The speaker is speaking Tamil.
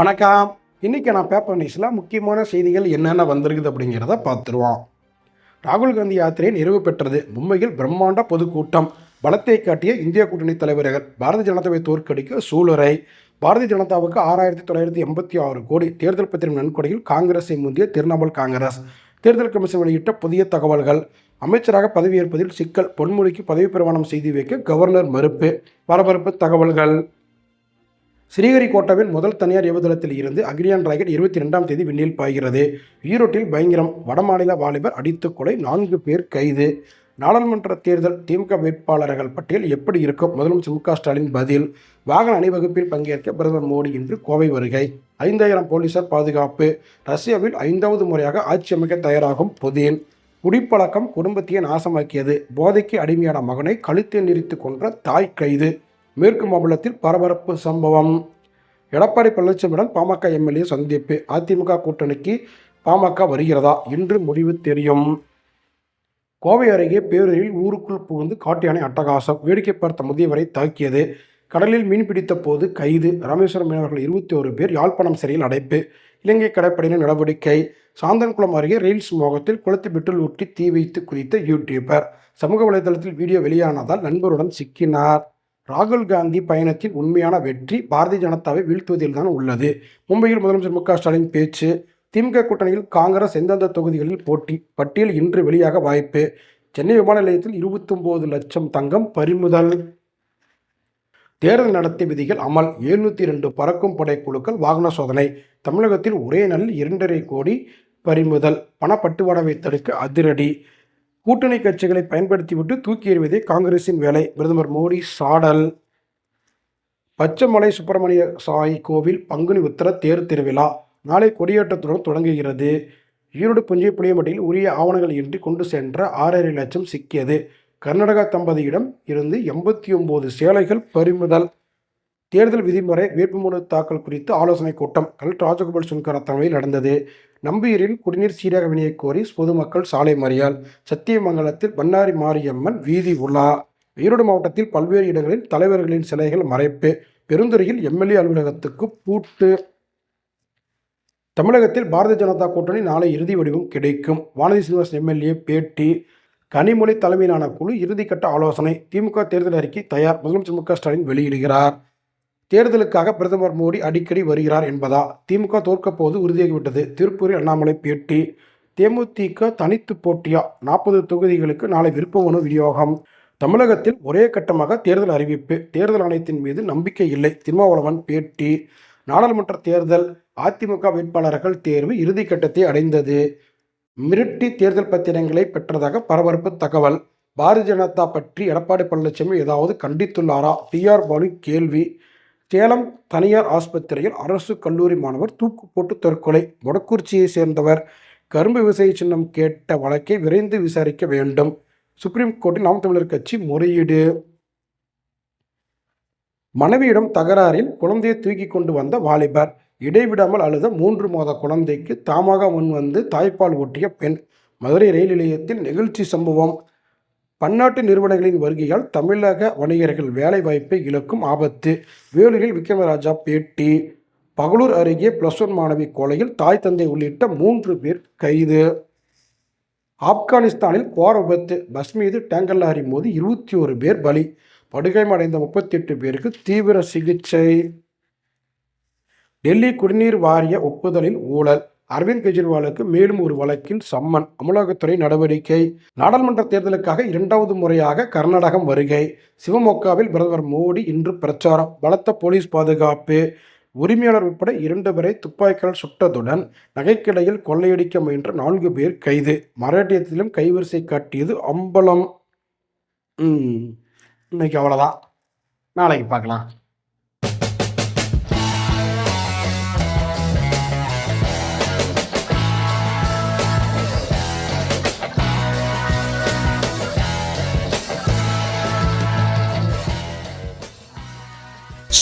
வணக்கம். இன்றைக்கி நான் பேப்பர் நியூஸில் முக்கியமான செய்திகள் என்னென்ன வந்திருக்குது அப்படிங்கிறத பார்த்துருவோம். ராகுல் காந்தி யாத்திரை நிறைவு பெற்றது. மும்பையில் பிரம்மாண்ட பொதுக்கூட்டம். பலத்தை காட்டிய இந்திய கூட்டணி தலைவர்கள் பாரதிய ஜனதாவை தோற்கடிக்க சூளுரை. பாரதிய ஜனதாவுக்கு ஆறாயிரத்தி தொள்ளாயிரத்தி எண்பத்தி ஆறு கோடி தேர்தல் பத்திரம் நன்கொடையில் காங்கிரஸை முந்திய திரிணாமுல் காங்கிரஸ். தேர்தல் கமிஷன் வெளியிட்ட புதிய தகவல்கள். அமைச்சராக பதவியேற்பதில் சிக்கல். பொன்முடிக்கு பதவி பிரமாணம் செய்து வைக்க கவர்னர் மறுப்பு. பரபரப்பு தகவல்கள். ஸ்ரீஹரிகோட்டாவின் முதல் தனியார் ஏவுதளத்தில் இருந்து அக்ரியான் ராக்கெட் இருபத்தி ரெண்டாம் தேதி விண்ணில் பாய்கிறது. ஈரோட்டில் பயங்கரம் வடமாநில வாலிபர் அடித்து கொலை நான்கு பேர் கைது. நாடாளுமன்ற தேர்தல் திமுக வேட்பாளர்கள் பட்டியல் எப்படி இருக்கும்? முதலமைச்சர் மு க ஸ்டாலின் பதில். வாகன அணிவகுப்பில் பங்கேற்க பிரதமர் மோடி இன்று கோவை வருகை. ஐந்தாயிரம் போலீசார் பாதுகாப்பு. ரஷ்யாவில் ஐந்தாவது முறையாக ஆட்சி அமைக்க தயாராகும் புதின். குடிப்பழக்கம் குடும்பத்தையே நாசமாக்கியது. போதைக்கு அடிமையான மகனை கழுத்தை நெரித்து கொன்ற தாய் கைது. மேற்கு மாநிலத்தில் பரபரப்பு சம்பவம். எடப்பாடி பழனிசாமியுடன் பாமக எம்எல்ஏ சந்திப்பு. அதிமுக கூட்டணிக்கு பாமக வருகிறதா? இன்று முடிவு தெரியும். கோவை அருகே பேரூரில் ஊருக்குள் புகுந்து காட்டு யானை அட்டகாசம். வேடிக்கை பார்த்த முதியவரை தாக்கியது. கடலில் மீன் பிடித்த போது கைது. ராமேஸ்வரம் மீனவர்கள் இருபத்தி ஒரு பேர் யாழ்ப்பாணம் சிறையில் அடைப்பு. இலங்கை கடற்படையினர் நடவடிக்கை. சாந்தன்குளம் அருகே ரயில்ஸ் மோகத்தில் குளத்து பெட்ரோல் ஊற்றி தீ வைத்து குதித்த யூடியூபர் சமூக வலைதளத்தில் வீடியோ வெளியானதால் நண்பருடன் சிக்கினார். ராகுல் காந்தி பயணத்தின் உண்மையான வெற்றி பாரதிய ஜனதாவை வீழ்த்துவதில்தான் உள்ளது. மும்பையில் முதலமைச்சர் மு ஸ்டாலின் பேச்சு திமுக கூட்டணியில் காங்கிரஸ் எந்தெந்த தொகுதிகளில் போட்டி பட்டியல் இன்று வெளியாக வாய்ப்பு சென்னை விமான நிலையத்தில் இருபத்தொம்போது லட்சம் தங்கம் பறிமுதல் தேர்தல் நடத்தை விதிகள் அமல் எழுநூற்றி ரெண்டு பறக்கும் படை குழுக்கள் வாகன சோதனை தமிழகத்தில் ஒரே நாளில் இரண்டரை கோடி பறிமுதல் பணப்பட்டுவாடாவை தடுக்க அதிரடி கூட்டணி கட்சிகளை பயன்படுத்திவிட்டு தூக்கி எறிவதே காங்கிரசின் வேலை. பிரதமர் மோடி சாடல். பச்சைமலை சுப்பிரமணிய சாய் கோவில் பங்குனி உத்தர தேர் திருவிழா. நாளை கொடியேற்றத்துடன் தொடங்குகிறது. ஈரோடு புஞ்சை புளியமட்டியில் உரிய ஆவணங்கள் இன்றி கொண்டு சென்ற ஆறரை லட்சம் சிக்கியது. கர்நாடகா தம்பதியிடம் இருந்து எண்பத்தி ஒம்பது சேலைகள் பறிமுதல். தேர்தல் விதிமுறை வேட்புமனு தாக்கல் குறித்து ஆலோசனைக் கூட்டம். கலெக்டர் ராஜகோபால் சுன்கரா தலைமையில் நடந்தது. நம்பியூரில் குடிநீர் சீராக விநியோக கோரி பொதுமக்கள் சாலை மறியல். சத்தியமங்கலத்தில் பண்ணாரி மாரியம்மன் வீதி உலா. ஈரோடு மாவட்டத்தில் பல்வேறு இடங்களில் தலைவர்களின் சிலைகள் மறைப்பு. பெருந்துறையில் எம்எல்ஏ அலுவலகத்துக்கு பூட்டு. தமிழகத்தில் பாரதிய ஜனதா கூட்டணி நாளை இறுதி வடிவம் கிடைக்கும். வானதி சீனிவாசன் எம்எல்ஏ பேட்டி. கனிமொழி தலைமையிலான குழு இறுதிக்கட்ட ஆலோசனை. திமுக தேர்தல் அறிக்கை தயார். முதலமைச்சர் மு க ஸ்டாலின் வெளியிடுகிறார். தேர்தலுக்காக பிரதமர் மோடி அடிக்கடி வருகிறார் என்பதா? திமுக தோற்கப்போது உறுதியாகிவிட்டது. திருப்பூரில் அண்ணாமலை பேட்டி. தேமுதிக தனித்து போட்டியா? நாற்பது தொகுதிகளுக்கு நாளை விருப்ப மனு விநியோகம். தமிழகத்தில் ஒரே கட்டமாக தேர்தல் அறிவிப்பு. தேர்தல் ஆணையத்தின் மீது நம்பிக்கை இல்லை. திருமாவளவன் பேட்டி. நாடாளுமன்ற தேர்தல். அதிமுக வேட்பாளர்கள் தேர்வு இறுதிக்கட்டத்தை அடைந்தது. மிரட்டி தேர்தல் பத்திரங்களை பெற்றதாக பரபரப்பு தகவல். பாரதிய ஜனதா பற்றி எடப்பாடி பழனிசாமி ஏதாவது கண்டித்துள்ளாரா? டிஆர் பாலு கேள்வி. சேலம் தனியார் ஆஸ்பத்திரியில் அரசு கல்லூரி மாணவர் தூக்கு போட்டு தற்கொலை. மொடக்குறிச்சியை சேர்ந்தவர் கரும்பு விவசாய சின்னம் கேட்ட வழக்கை விரைந்து விசாரிக்க வேண்டும். சுப்ரீம் கோர்ட்டில் நாம் தமிழர் கட்சி முறையீடு. மனைவியிடம் தகராறில் குழந்தையை தூக்கி கொண்டு வந்த வாலிபர். இடைவிடாமல் அழுத மூன்று மாத குழந்தைக்கு தாமாக முன் வந்து தாய்ப்பால் ஓட்டிய பெண். மதுரை ரயில் நிலையத்தில் நிகழ்ச்சி சம்பவம். பன்னாட்டு நிறுவனங்களின் வருகையால் தமிழக வணிகர்கள் வேலைவாய்ப்பை இழக்கும் ஆபத்து. வேலூரில் விக்ரமராஜா பேட்டி. பகலூர் அருகே பிளஸ் ஒன் மாணவி கொலையில் தாய் தந்தை உள்ளிட்ட மூன்று பேர் கைது. ஆப்கானிஸ்தானில் கோர விபத்து. பஸ் மீது டேங்கர் லாரி மோதி இருபத்தி ஒரு பேர் பலி. படுகாயமடைந்த முப்பத்தி எட்டு பேருக்கு தீவிர சிகிச்சை. டெல்லி குடிநீர் வாரிய ஒப்புதலில் ஊழல். அரவிந்த் கெஜ்ரிவாலுக்கு மேலும் ஒரு வழக்கில் சம்மன். அமலாக்கத்துறை நடவடிக்கை. நாடாளுமன்ற தேர்தலுக்காக இரண்டாவது முறையாக கர்நாடகம் வருகை. சிவமொக்காவில் பிரதமர் மோடி இன்று பிரச்சாரம். பலத்த போலீஸ் பாதுகாப்பு. உரிமையாளர் உட்பட இரண்டு பேரை துப்பாக்கியால் சுட்டதுடன் நகைக்கடையில் கொள்ளையடிக்க முயன்ற நான்கு பேர் கைது. மராட்டியத்திலும் கைவரிசை காட்டியது அம்பலம். இன்னைக்கு அவ்வளோதான் நாளைக்கு பார்க்கலாம்.